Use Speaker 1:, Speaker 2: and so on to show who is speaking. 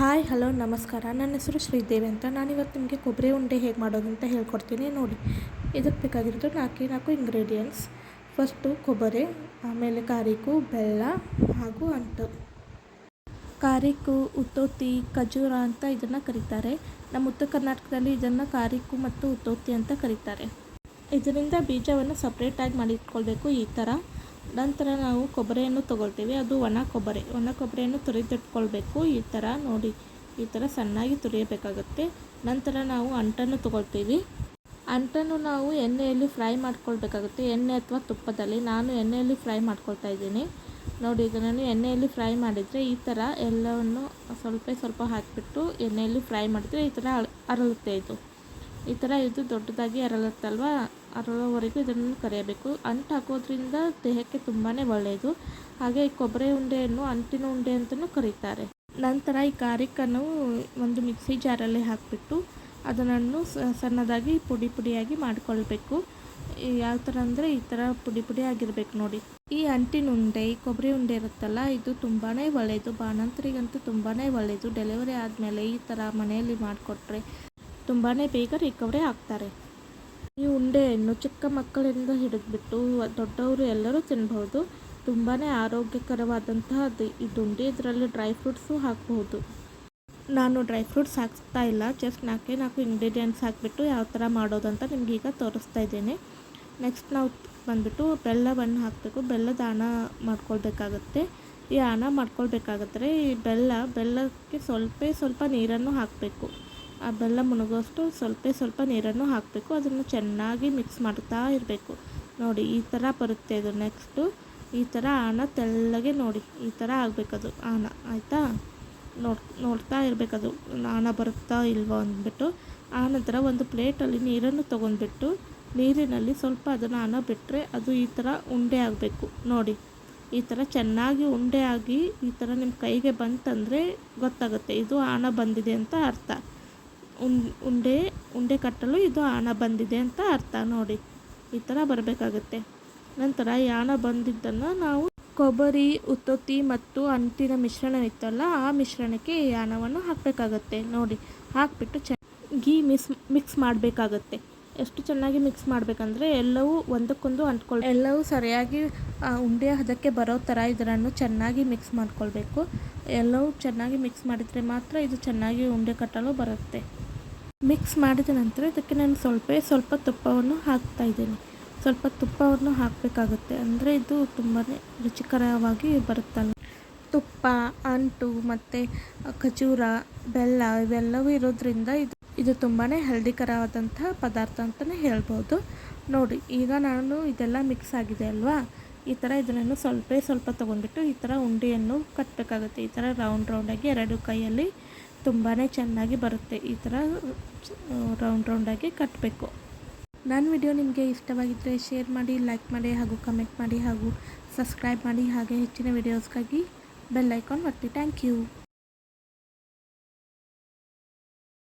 Speaker 1: Hi, hello, ನಮಸ್ಕಾರ. ನನ್ನ ಹೆಸರು ಶ್ರೀದೇವಿ ಅಂತ. ನಾನಿವತ್ತು ನಿಮಗೆ ಕೊಬ್ಬರಿ ಉಂಡೆ ಹೇಗೆ ಮಾಡೋದು ಅಂತ ಹೇಳ್ಕೊಡ್ತೀನಿ. ನೋಡಿ, ಇದಕ್ಕೆ ಬೇಕಾಗಿರೋದು ನಾಲ್ಕೇ ನಾಲ್ಕು ಇಂಗ್ರೀಡಿಯೆಂಟ್ಸ್ ಫಸ್ಟು ಕೊಬ್ಬರಿ, ಆಮೇಲೆ ಕಾರಿಕು ಬೆಲ್ಲ ಹಾಗೂ ಅಂಟು. ಕಾರಿಕು ಉತ್ತೋತಿ, ಖಜೂರ ಅಂತ ಇದನ್ನು ಕರೀತಾರೆ. ನಮ್ಮ ಉತ್ತರ ಕರ್ನಾಟಕದಲ್ಲಿ ಇದನ್ನು ಕಾರಿಕು ಮತ್ತು ಉತ್ತೋತಿ ಅಂತ ಕರೀತಾರೆ. ಇದರಿಂದ ಬೀಜವನ್ನು ಸಪ್ರೇಟಾಗಿ ಮಾಡಿಟ್ಕೊಳ್ಬೇಕು ಈ ಥರ ನಂತರ ನಾವು ಕೊಬ್ಬರಿಯನ್ನು ತೊಗೊಳ್ತೀವಿ. ಅದು ಒಣ ಕೊಬ್ಬರಿ. ಒಣ ಕೊಬ್ಬರಿಯನ್ನು ತುರಿದಿಟ್ಕೊಳ್ಬೇಕು. ಈ ಥರ ನೋಡಿ. ಈ ಥರ ಸಣ್ಣಾಗಿ ತುರಿಯಬೇಕಾಗುತ್ತೆ. ನಂತರ ನಾವು ಅಂಟನ್ನು ತೊಗೊಳ್ತೀವಿ. ಅಂಟನ್ನು ನಾವು ಎಣ್ಣೆಯಲ್ಲಿ ಫ್ರೈ ಮಾಡ್ಕೊಳ್ಬೇಕಾಗುತ್ತೆ. ಎಣ್ಣೆ ಅಥವಾ ತುಪ್ಪದಲ್ಲಿ. ನಾನು ಎಣ್ಣೆಯಲ್ಲಿ ಫ್ರೈ ಮಾಡ್ಕೊಳ್ತಾ ಇದ್ದೀನಿ. ನೋಡಿ ಇದನ್ನು ಎಣ್ಣೆಯಲ್ಲಿ ಫ್ರೈ ಮಾಡಿದರೆ ಈ ಥರ ಎಲ್ಲವನ್ನು ಸ್ವಲ್ಪ ಸ್ವಲ್ಪ ಹಾಕಿಬಿಟ್ಟು ಎಣ್ಣೆಯಲ್ಲಿ ಫ್ರೈ ಮಾಡಿದರೆ ಈ ಥರ ಅರಳುತ್ತೆ ಇದು. ಈ ಥರ ಇದು ದೊಡ್ಡದಾಗಿ ಅರಳುತ್ತಲ್ವ? ಅರಳೋವರೆಗೂ ಇದನ್ನು ಕರಿಯಬೇಕು. ಅಂಟು ಹಾಕೋದ್ರಿಂದ ದೇಹಕ್ಕೆ ತುಂಬಾ ಒಳ್ಳೆಯದು ಹಾಗೆ ಈ ಕೊಬ್ಬರಿ ಉಂಡೆಯನ್ನು ಅಂಟಿನ ಉಂಡೆ ಅಂತಲೂ ಕರೀತಾರೆ. ನಂತರ ಈ ಕಾರಿಕನ್ನು ಒಂದು ಮಿಕ್ಸಿ ಜಾರಲ್ಲಿ ಹಾಕಿಬಿಟ್ಟು ಅದನ್ನು ಸಣ್ಣದಾಗಿ ಪುಡಿ ಪುಡಿಯಾಗಿ ಮಾಡಿಕೊಳ್ಬೇಕು. ಯಾವ ಥರ ಅಂದರೆ ಈ ಥರ ಪುಡಿ ಪುಡಿ ಆಗಿರಬೇಕು ನೋಡಿ. ಈ ಅಂಟಿನ ಉಂಡೆ, ಈ ಕೊಬ್ಬರಿ ಉಂಡೆ ಇರುತ್ತಲ್ಲ, ಇದು ತುಂಬಾ ಒಳ್ಳೆಯದು ಬಾಣಂತರಿಗಂತೂ ತುಂಬಾ ಒಳ್ಳೆಯದು ಡೆಲಿವರಿ ಆದಮೇಲೆ ಈ ಥರ ಮನೆಯಲ್ಲಿ ಮಾಡಿಕೊಟ್ರೆ ತುಂಬಾ ಬೇಗ ರಿಕವರಿ ಆಗ್ತಾರೆ. ಈ ಉಂಡೆಯನ್ನು ಚಿಕ್ಕ ಮಕ್ಕಳಿಂದ ಹಿಡಿದ್ಬಿಟ್ಟು ದೊಡ್ಡವರು ಎಲ್ಲರೂ ತಿನ್ಬಹುದು. ತುಂಬಾ ಆರೋಗ್ಯಕರವಾದಂತಹ ಇದು ಉಂಡೆ ಇದರಲ್ಲಿ ಡ್ರೈ ಫ್ರೂಟ್ಸು ಹಾಕಬಹುದು. ನಾನು ಡ್ರೈ ಫ್ರೂಟ್ಸ್ ಹಾಕ್ತಾ ಇಲ್ಲ. ಜಸ್ಟ್ ನಾಲ್ಕೇ ನಾಲ್ಕು ಇಂಗ್ರೀಡಿಯೆಂಟ್ಸ್ ಹಾಕಿಬಿಟ್ಟು ಯಾವ ಥರ ಮಾಡೋದಂತ ನಿಮ್ಗೆ ಈಗ ತೋರಿಸ್ತಾ ಇದ್ದೇನೆ. ನೆಕ್ಸ್ಟ್ ನಾವು ಬಂದುಬಿಟ್ಟು ಬೆಲ್ಲವನ್ನು ಹಾಕಬೇಕು. ಬೆಲ್ಲದ ಹಣ ಮಾಡ್ಕೊಳ್ಬೇಕಾಗತ್ತೆ. ಈ ಹಣ ಮಾಡ್ಕೊಳ್ಬೇಕಾಗತ್ತೆ ಈ ಬೆಲ್ಲ, ಬೆಲ್ಲಕ್ಕೆ ಸ್ವಲ್ಪ ಸ್ವಲ್ಪ ನೀರನ್ನು ಹಾಕಬೇಕು. ಆ ಬೆಲ್ಲ ಮುಳುಗೋಷ್ಟು ಸ್ವಲ್ಪ ಸ್ವಲ್ಪ ನೀರನ್ನು ಹಾಕಬೇಕು. ಅದನ್ನು ಚೆನ್ನಾಗಿ ಮಿಕ್ಸ್ ಮಾಡ್ತಾ ಇರಬೇಕು. ನೋಡಿ, ಈ ಥರ ಬರುತ್ತೆ ಅದು ನೆಕ್ಸ್ಟು ಈ ಥರ ಆನ ತೆಳ್ಳಗೆ ನೋಡಿ, ಈ ಥರ ಆಗಬೇಕದು ಆನ ಆಯಿತಾ? ನೋಡ್, ನೋಡ್ತಾ ಇರಬೇಕದು. ಆನ ಬರುತ್ತಾ ಇಲ್ವೋ ಅಂದ್ಬಿಟ್ಟು, ಆ ನಂತರ ಒಂದು ಪ್ಲೇಟಲ್ಲಿ ನೀರನ್ನು ತೊಗೊಂಡ್ಬಿಟ್ಟು, ನೀರಿನಲ್ಲಿ ಸ್ವಲ್ಪ ಅದನ್ನು ಆನ ಬಿಟ್ಟರೆ ಅದು ಈ ಥರ ಉಂಡೆ ಆಗಬೇಕು. ನೋಡಿ, ಈ ಥರ ಚೆನ್ನಾಗಿ ಉಂಡೆ ಆಗಿ ಈ ಥರ ನಿಮ್ಮ ಕೈಗೆ ಬಂತಂದರೆ ಗೊತ್ತಾಗುತ್ತೆ. ಇದು ಆನ ಬಂದಿದೆ ಅಂತ ಅರ್ಥ. ಉಂಡೆ ಉಂಡೆ ಕಟ್ಟಲು ಇದು ಹಣ ಬಂದಿದೆ ಅಂತ ಅರ್ಥ ನೋಡಿ. ಈ ಥರ ಬರಬೇಕಾಗುತ್ತೆ. ನಂತರ ಹಣ ಬಂದಿದ್ದನ್ನು ನಾವು ಕೊಬ್ಬರಿ, ಉತ್ತೊತ್ತಿ ಮತ್ತು ಅಂಟಿನ ಮಿಶ್ರಣ ಇತ್ತಲ್ಲ ಆ ಮಿಶ್ರಣಕ್ಕೆ ಈ ಹಣವನ್ನು ಹಾಕಬೇಕಾಗತ್ತೆ. ನೋಡಿ, ಹಾಕಿಬಿಟ್ಟು ಚೆನ್ನಾಗಿ ಮಿಸ್, ಮಿಕ್ಸ್ ಮಾಡಬೇಕಾಗತ್ತೆ. ಎಷ್ಟು ಚೆನ್ನಾಗಿ ಮಿಕ್ಸ್ ಮಾಡಬೇಕಂದ್ರೆ ಎಲ್ಲವೂ ಒಂದಕ್ಕೊಂದು ಅಂಟ್ಕೊಳ್, ಎಲ್ಲವೂ ಸರಿಯಾಗಿ ಉಂಡೆ ಹದಕ್ಕೆ ಬರೋ ಥರ ಇದರನ್ನು ಚೆನ್ನಾಗಿ ಮಿಕ್ಸ್ ಮಾಡ್ಕೊಳ್ಬೇಕು. ಎಲ್ಲವೂ ಚೆನ್ನಾಗಿ ಮಿಕ್ಸ್ ಮಾಡಿದರೆ ಮಾತ್ರ ಇದು ಚೆನ್ನಾಗಿ ಉಂಡೆ ಕಟ್ಟಲು ಬರುತ್ತೆ. ಮಿಕ್ಸ್ ಮಾಡಿದ ನಂತರ ಇದಕ್ಕೆ ನಾನು ಸ್ವಲ್ಪ ಸ್ವಲ್ಪ ತುಪ್ಪವನ್ನು ಹಾಕ್ತಾ ಇದ್ದೀನಿ. ಸ್ವಲ್ಪ ತುಪ್ಪವನ್ನು ಹಾಕಬೇಕಾಗುತ್ತೆ. ಅಂದರೆ ಇದು ತುಂಬಾ ರುಚಿಕರವಾಗಿ ಬರುತ್ತಲ್ಲ. ತುಪ್ಪ, ಅಂಟು ಮತ್ತು ಖಜೂರ, ಬೆಲ್ಲ ಇವೆಲ್ಲವೂ ಇರೋದ್ರಿಂದ ಇದು ಇದು ತುಂಬಾ ಹೆಲ್ದಿಕರವಾದಂತಹ ಪದಾರ್ಥ ಅಂತಲೇ ಹೇಳ್ಬೋದು. ನೋಡಿ, ಈಗ ನಾನು ಇದೆಲ್ಲ ಮಿಕ್ಸ್ ಆಗಿದೆ ಅಲ್ವಾ? ಈ ಥರ ಇದನ್ನು ಸ್ವಲ್ಪ ಸ್ವಲ್ಪ ತೊಗೊಂಡ್ಬಿಟ್ಟು ಈ ಥರ ಉಂಡೆಯನ್ನು ಕಟ್ಟಬೇಕಾಗುತ್ತೆ ಈ ಥರ ರೌಂಡ್ ರೌಂಡಾಗಿ ಎರಡು ಕೈಯಲ್ಲಿ ತುಂಬಾ ಚೆನ್ನಾಗಿ ಬರುತ್ತೆ. ಈ ಥರ ರೌಂಡ್ ರೌಂಡಾಗಿ ಕಟ್ಟಬೇಕು ನನ್ನ ವಿಡಿಯೋ ನಿಮಗೆ ಇಷ್ಟವಾಗಿದ್ದರೆ ಶೇರ್ ಮಾಡಿ ಲೈಕ್ ಮಾಡಿ ಹಾಗೂ ಕಮೆಂಟ್ ಮಾಡಿ ಹಾಗೂ ಸಬ್ಸ್ಕ್ರೈಬ್ ಮಾಡಿ ಹಾಗೆ ಹೆಚ್ಚಿನ ವಿಡಿಯೋಸ್ಗಾಗಿ ಬೆಲ್ ಐಕಾನ್ ಒತ್ತಿ. Thank you